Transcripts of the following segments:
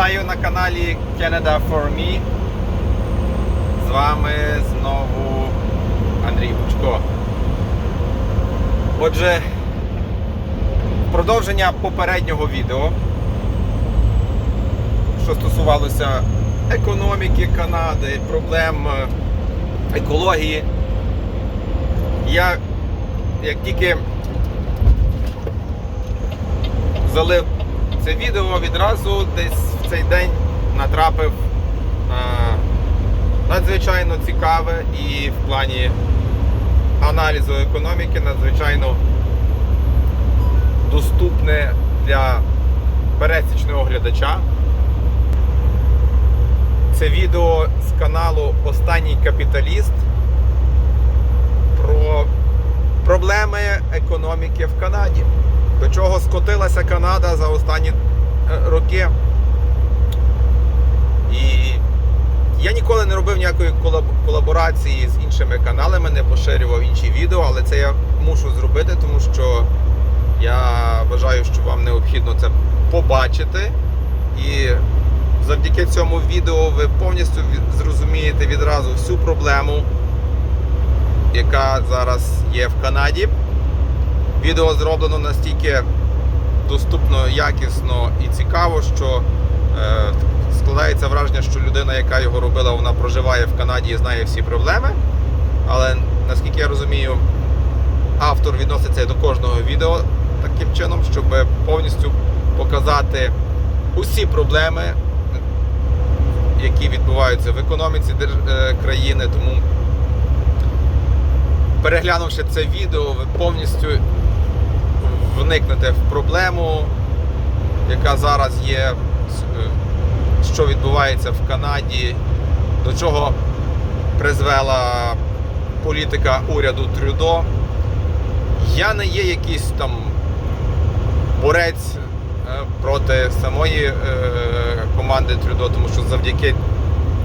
Вітаю на каналі Canada for Me. З вами знову Андрій Бучко. Отже, продовження попереднього відео, що стосувалося економіки Канади, проблем е, екології. Я як тільки залив це відео, відразу десь цей день натрапив на надзвичайно цікаве і в плані аналізу економіки надзвичайно доступне для пересічного глядача. Це відео з каналу Останній капіталіст про проблеми економіки в Канаді. До чого скотилася Канада за останні е, роки. І я ніколи не робив ніякої колаб- колаборації з іншими каналами, не поширював інші відео, але це я мушу зробити, тому що я вважаю, що вам необхідно це побачити. І завдяки цьому відео ви повністю зрозумієте відразу всю проблему, яка зараз є в Канаді. Відео зроблено настільки доступно, якісно і цікаво, що е, складається враження, що людина, яка його робила, вона проживає в Канаді і знає всі проблеми. Але наскільки я розумію, автор відноситься до кожного відео таким чином, щоб повністю показати усі проблеми, які відбуваються в економіці е, країни. Тому переглянувши це відео, ви повністю вникнете в проблему, яка зараз є, е, що відбувається в Канаді, до чого призвела політика уряду Трюдо. Я не є якийсь там борець е, проти самої е, команди Трюдо, тому що завдяки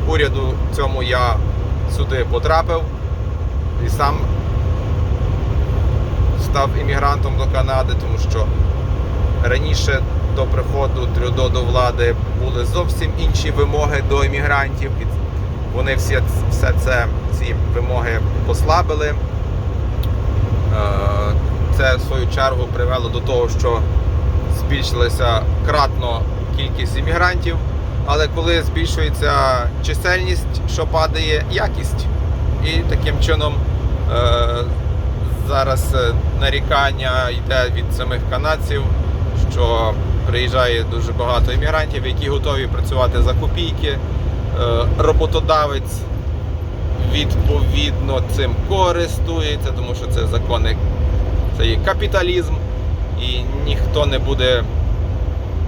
уряду цьому я сюди потрапив і сам став іммігрантом до Канади, тому що раніше до приходу Трюдо до влади були зовсім інші вимоги до іммігрантів. Вони всі, все це, ці вимоги послабили. Е, Це в свою чергу привело до того, що збільшилася кратно кількість іммігрантів. Але коли збільшується чисельність, що падає якість. І таким чином е, зараз е, нарікання йде від самих канадців, що приїжджає дуже багато іммігрантів, які готові працювати за копійки. Е, Роботодавець відповідно цим користується, тому що це закони, це є капіталізм, і ніхто не буде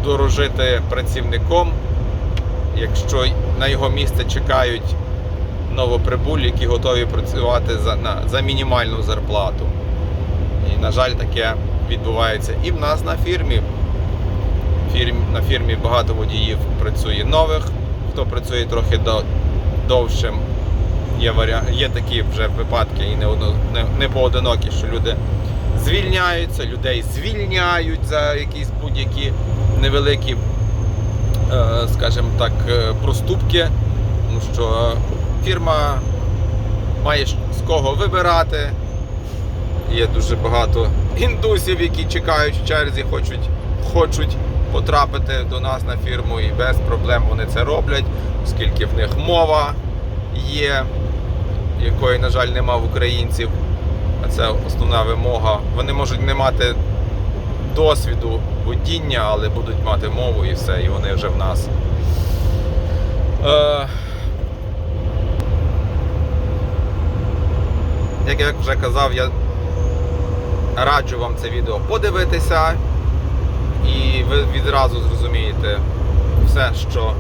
дорожити працівником, якщо на його місце чекають новоприбулі, які готові працювати за, на, за мінімальну зарплату. І, на жаль, таке відбувається і в нас на фірмі. Фірм, на фірмі багато водіїв працює нових, хто працює трохи до, довшим. Є, варіа... є такі вже випадки і не, одно... не, не поодинокі, що люди звільняються, людей звільняють за якісь будь-які невеликі, е, скажімо так, е, проступки, тому що фірма має з кого вибирати. Є дуже багато індусів, які чекають в черзі, хочуть, хочуть потрапити до нас на фірму і без проблем вони це роблять, оскільки в них мова є, якої, на жаль, нема в українців. А це основна вимога. Вони можуть не мати досвіду водіння, але будуть мати мову і все, і вони вже в нас. Е, як я вже казав, я раджу вам це відео подивитися, і ви відразу зрозумієте все, що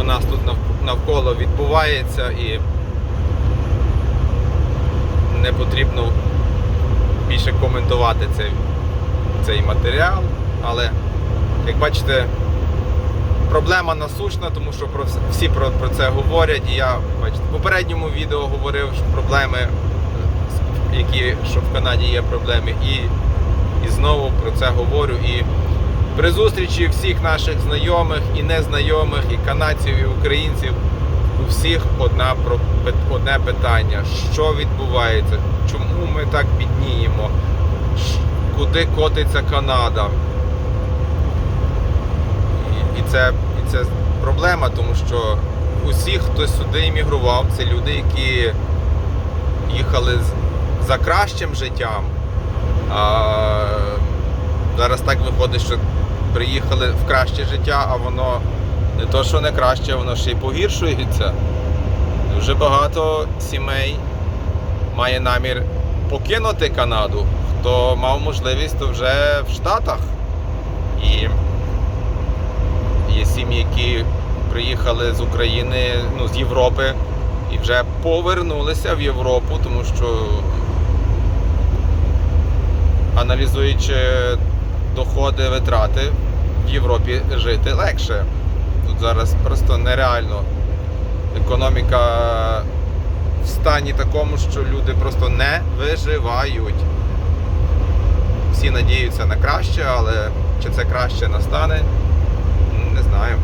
в нас тут навколо відбувається, і не потрібно більше коментувати цей, цей матеріал. Але, як бачите, проблема насущна, тому що про вс- всі про, про це говорять. І я бачите, в попередньому відео говорив, що проблеми, е, які що в Канаді є проблеми, і, і знову про це говорю. І При зустрічі всіх наших знайомих і незнайомих, і канадців, і українців, у всіх одна, одне питання: що відбувається? Чому ми так бідніємо? Куди котиться Канада? І, це, і це проблема, тому що усі, хто сюди іммігрував, це люди, які їхали за кращим життям. А зараз так виходить, що приїхали в краще життя, а воно не то, що не краще, воно ще й погіршується. Дуже багато сімей має намір покинути Канаду. Хто мав можливість, то вже в Штатах. І є сім'ї, які приїхали з України, ну, з Європи і вже повернулися в Європу, тому що аналізуючи доходи, витрати, в Європі жити легше. Тут зараз просто нереально. Економіка в стані такому, що люди просто не виживають. Всі надіються на краще, але чи це краще настане, не знаю.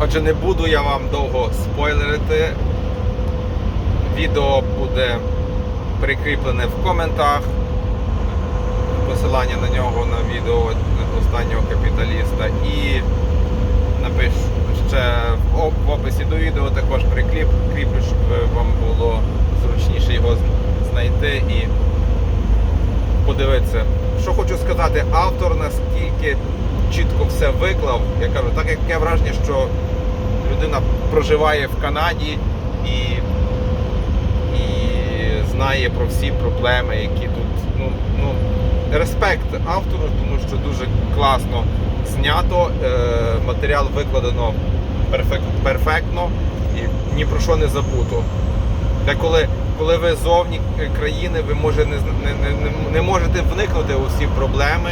Отже, не буду я вам довго спойлерити. Відео буде прикріплене в коментах. Посилання на нього на відео останнього капіталіста. І напишу ще в описі до відео також прикріп, кріплю, щоб вам було зручніше його знайти і подивитися. Що хочу сказати, автор наскільки чітко все виклав, я кажу, так як таке враження, що людина проживає в Канаді і знає про всі проблеми, які тут. Ну, ну, респект автору, тому що дуже класно знято, е, матеріал викладено перфект, перфектно і ні про що не забуто. Та коли, ви зовні країни, ви може не, не- не можете вникнути у всі проблеми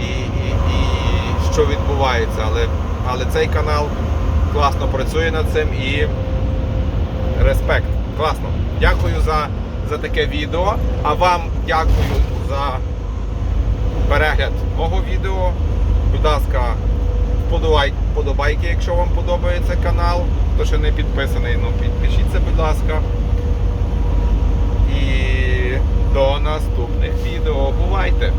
і, і, і що відбувається. Але, але цей канал класно працює над цим і респект. Класно. Дякую за, за таке відео. А вам дякую за перегляд мого відео. Будь ласка, вподобай- вподобайки, якщо вам подобається канал. Хто ще не підписаний, ну підпишіться, будь ласка. І до наступних відео. Бувайте!